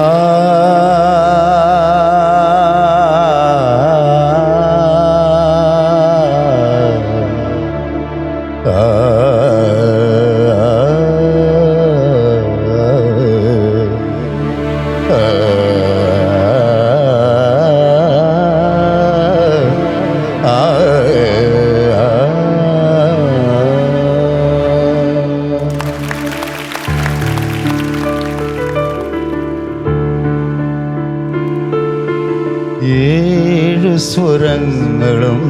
Ah. ഏഴു സ്വരങ്ങളും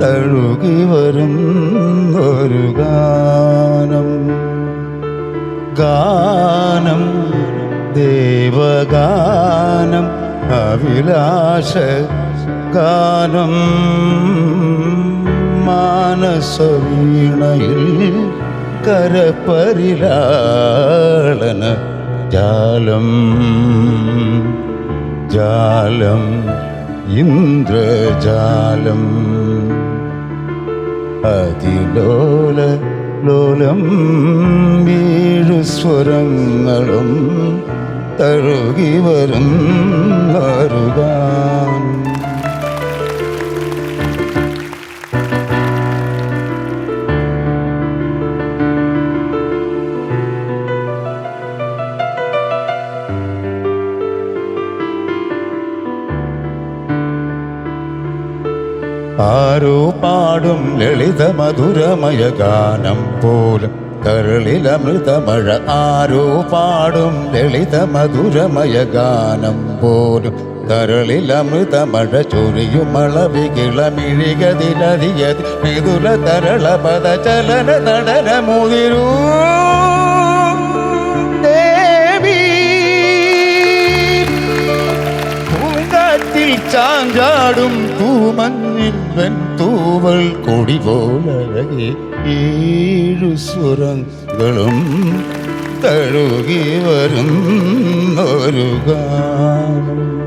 തഴുകി വരും ഒരു ഗാനം. ഗാനം ദേവഗാനം അഭിലാഷ ഗാനം. മാനസവീണയിൽ കരപ്പരിലാളന ജാലം. ജാലം ഇന്ദ്രജാലം. അതിലോല ലോലം വീഴു സ്വരങ്ങളും തഴുകി വരും മറുകാൻ ആരോ പാടും ലളിത മധുരമയ ഗാനം പോലും കരളിലമൃതമഴ ആരോ പാടും ലളിത മധുരമയ ഗാനം പോലും കരളിലമൃതമഴ ചൊരിയുമളവികിളമിഴികതിലതിയതി തരള പദ ചലന നടന മുതിരൂ തൂമഞ്ഞിൻ തൂവൾ കൊടി പോലഴകെ ഏഴു സ്വരങ്ങളും തഴുകി വരും ഒരു ഗാനം.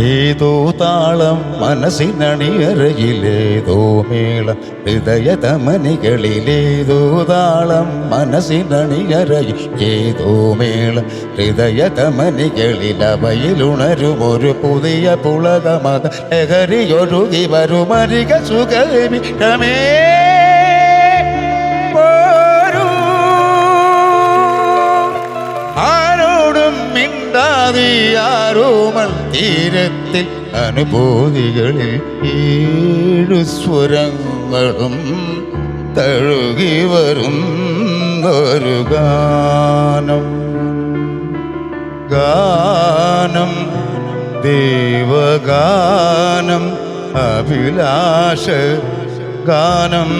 ഏതോ താളം മനസ്സിനണിയറയിലേതോ മേളം ഹൃദയതമനികളിലേതോ താളം മനസ്സിനണിയറയിൽ ഏതോ മേളം ഹൃദയതമനികളിൽ പുതിയ പുളകമത ലഹരിയൊഴുകി വരുമരിക സുഖമിടമേ മിണ്ടാതെ തീരത്തിൽ അനുഭൂതികളിൽ ഏഴു സ്വരങ്ങളും തഴുകി വരും ഒരു ഗാനം. ഗാനം ദേവഗാനം അഭിലാഷ ഗാനം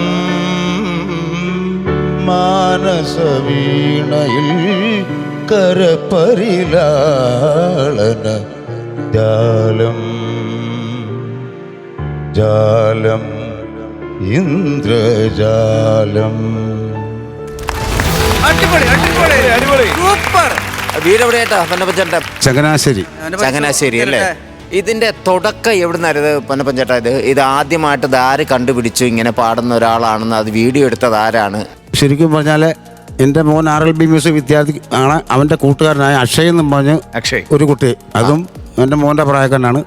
മാനസവീണയിൽ കരപരിലാളന ജാലം ജാലം ഇന്ദ്രജാലം. അടിപൊളി അടിപൊളി. അടിപൊളി. സൂപ്പർ. വീടെവിടെയായിട്ടാ ചങ്ങനാശ്ശേരി. ചങ്ങനാശ്ശേരി അല്ലേ? ഇതിന്റെ തുടക്കം എവിടുന്നായിരുന്നു പൊന്നപ്പഞ്ചേട്ട ഇത് ഇത് ആദ്യമായിട്ട് ഇത് ആര് കണ്ടുപിടിച്ചു? ഇങ്ങനെ പാടുന്ന ഒരാളാണെന്ന് അത് വീഡിയോ എടുത്തത് ആരാണ്? ശരിക്കും പറഞ്ഞാൽ എന്റെ മോൻ ആർ എൽ ബി മ്യൂസിക് വിദ്യാർത്ഥി ആണ്. അവന്റെ കൂട്ടുകാരനായ അക്ഷയ് എന്നും പറഞ്ഞ് അക്ഷയ്. ഒരു കുട്ടി. അതും എന്റെ മോന്റെ പ്രായക്കാരനാണ്.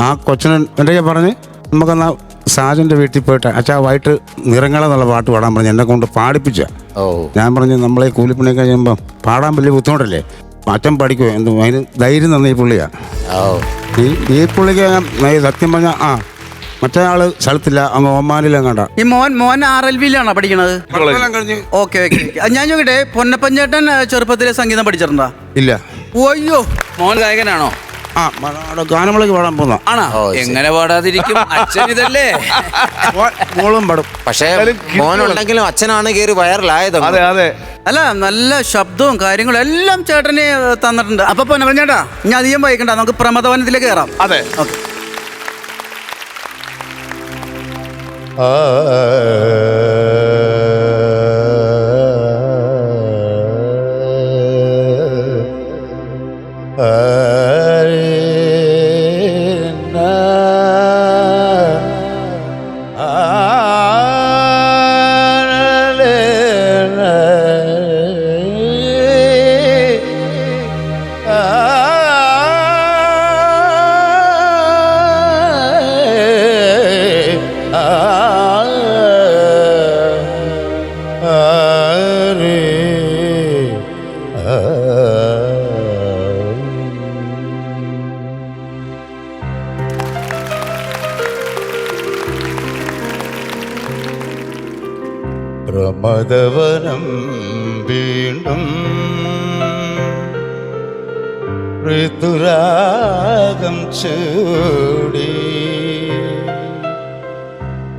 ആ. കൊച്ചിനെ എന്റെ പറഞ്ഞ്? നമുക്കെന്നാ സാജന്റെ വീട്ടിൽ പോയിട്ട് അച്ഛാ വൈകിട്ട് നിറങ്ങളെന്നുള്ള പാട്ട് പാടാൻ പറഞ്ഞു എന്നെ കൊണ്ട് പാടിപ്പിച്ച. ഞാൻ പറഞ്ഞു നമ്മളെ കൂലിപ്പണി കഴിയുമ്പം പാടാൻ വലിയ ബുദ്ധിമുട്ടല്ലേ? അച്ഛൻ പഠിക്കുമോ എന്തും അതിന് ധൈര്യം തന്നെ ഈ പുള്ളിയാ. ഈ ഈ പുള്ളിക്ക് ഞാൻ സത്യം പറഞ്ഞാൽ ആ മറ്റേ ആൾ സ്ഥലത്തില്ല. അങ്ങ് ഒമാനിലും കണ്ട. ഈ മോൻ മോൻ ആർ എൽ വിയിലാണോ പഠിക്കണത്? കഴിഞ്ഞ്. ഓക്കെ ഓക്കെ ഞാൻ ചോദിക്കട്ടെ പൊന്നപ്പഞ്ചേട്ടൻ ഏ, ചെറുപ്പത്തിലെ സംഗീതം പഠിച്ചിട്ടുണ്ടോ? ഇല്ല. അയ്യോ. മോൻ ഗായകനാണോ? ആ മ- ഗാനമേളയ്ക്ക് പാടാൻ പോന്ന. ആണോ? എങ്ങനെ പാടാതിരിക്കും? അച്ഛൻ ഇതല്ലേ? മോളും പാടും. പക്ഷേ മോനുണ്ടെങ്കിലും അച്ഛനാണ് കയറി വൈറലായത് അതെ അതെ. അല്ല നല്ല ശബ്ദവും കാര്യങ്ങളും എല്ലാം ചേട്ടനെ തന്നിട്ടുണ്ട്. അപ്പൊ പൊന്നപ്പഞ്ചേട്ടാ ഞാൻ അധികം വൈകണ്ട നമുക്ക് പ്രമദവനത്തിലേക്ക് കയറാം. അതെ. ഓക്കെ. ആ പ്രമദവനം വീണ്ടും ഋതുരാഗം ചൂടി.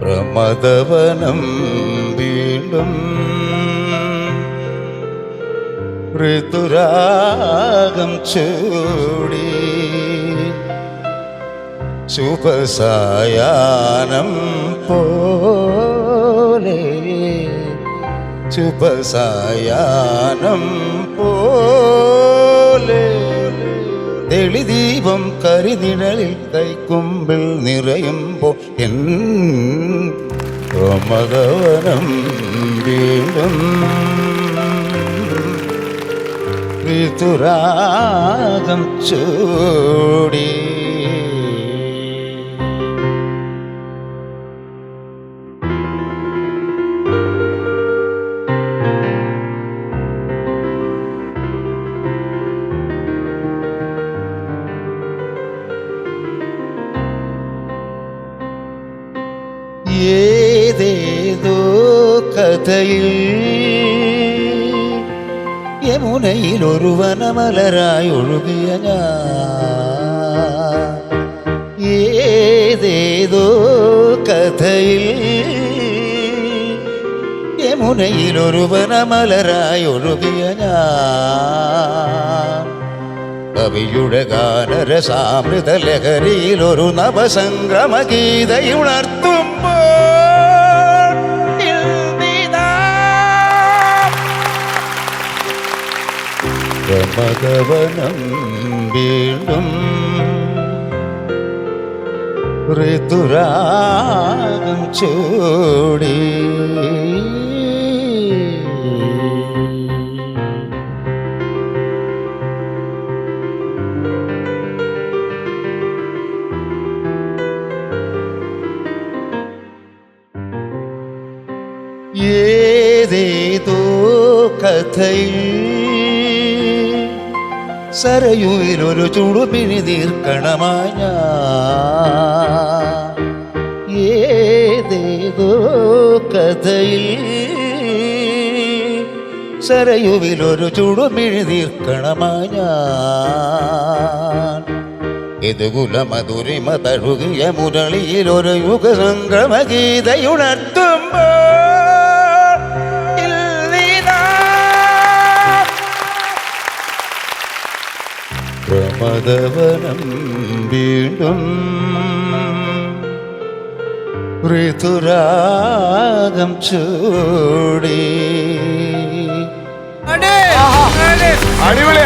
പ്രമദവനം വീണ്ടും ഋതുരാഗം ചൂടി. ശുഭസായാനം പോലെ ശുഭസായാനം പോലെ. തെളിദീപം കരിനിഴലിൽ കൈക്കുമ്പിൽ നിറയുമ്പോൾ എൻ മകവനം വീണ്ടും ഋതുരാഗം ചൂടി. കഥയിൽ യമുനയിൽ ഒരു വനമലരായി ഒഴുകിയ ഞാൻ. ഏതേതോ കഥയിൽ യമുനയിൽ ഒരു വനമലരായി ഒഴുകിയ ഞാൻ. കവിയുടെ ഗാനരസാമൃത ലഹരിയിൽ ഒരു നവസംഗമ ഗീതയുണർത്തുമ്പോൾ പ്രമദവനം വീണ്ടും ഋതുരാഗം ചൂടി. ഏതേതോ കഥയിൽ സരയുവിലൊരു പിഴി തീർക്കണമായ ഏതേതോ കഥയിൽ സരയുവിലൊരു പിഴി തീർക്കണമായ ഇത് കുലമധുരിമ തഴുകിയ മുരളിയിൽ ഒരു യുഗസംക്രമ പ്രമദവനം വീണ്ടും ഋതുരാഗം ചൂടി. അടിപൊളി